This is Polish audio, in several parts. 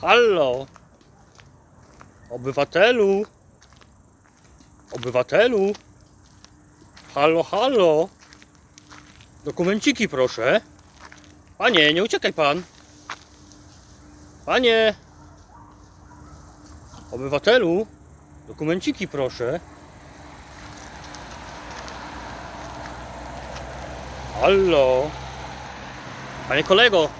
Hallo. Obywatelu. Obywatelu. Halo, halo. Dokumenciki proszę. Panie, nie uciekaj pan. Panie. Obywatelu. Dokumenciki proszę. Hallo. Panie kolego.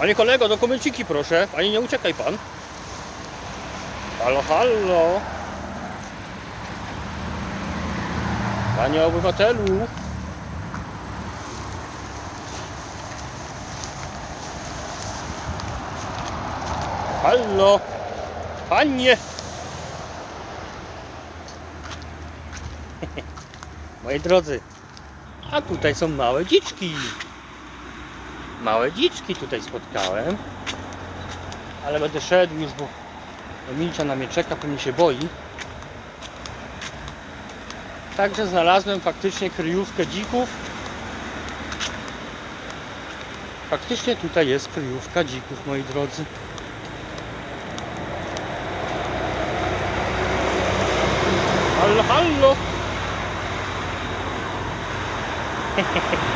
Panie kolego, dokumenciki proszę. Panie, nie uciekaj pan. Halo, halo. Panie obywatelu. Halo. Panie. Moi drodzy, a tutaj są małe dziczki. Małe dziczki tutaj spotkałem. Ale będę szedł już, bo Milcia na mnie czeka, pewnie się boi. Także znalazłem faktycznie kryjówkę dzików. Faktycznie tutaj jest kryjówka dzików, moi drodzy. Hallo, hallo!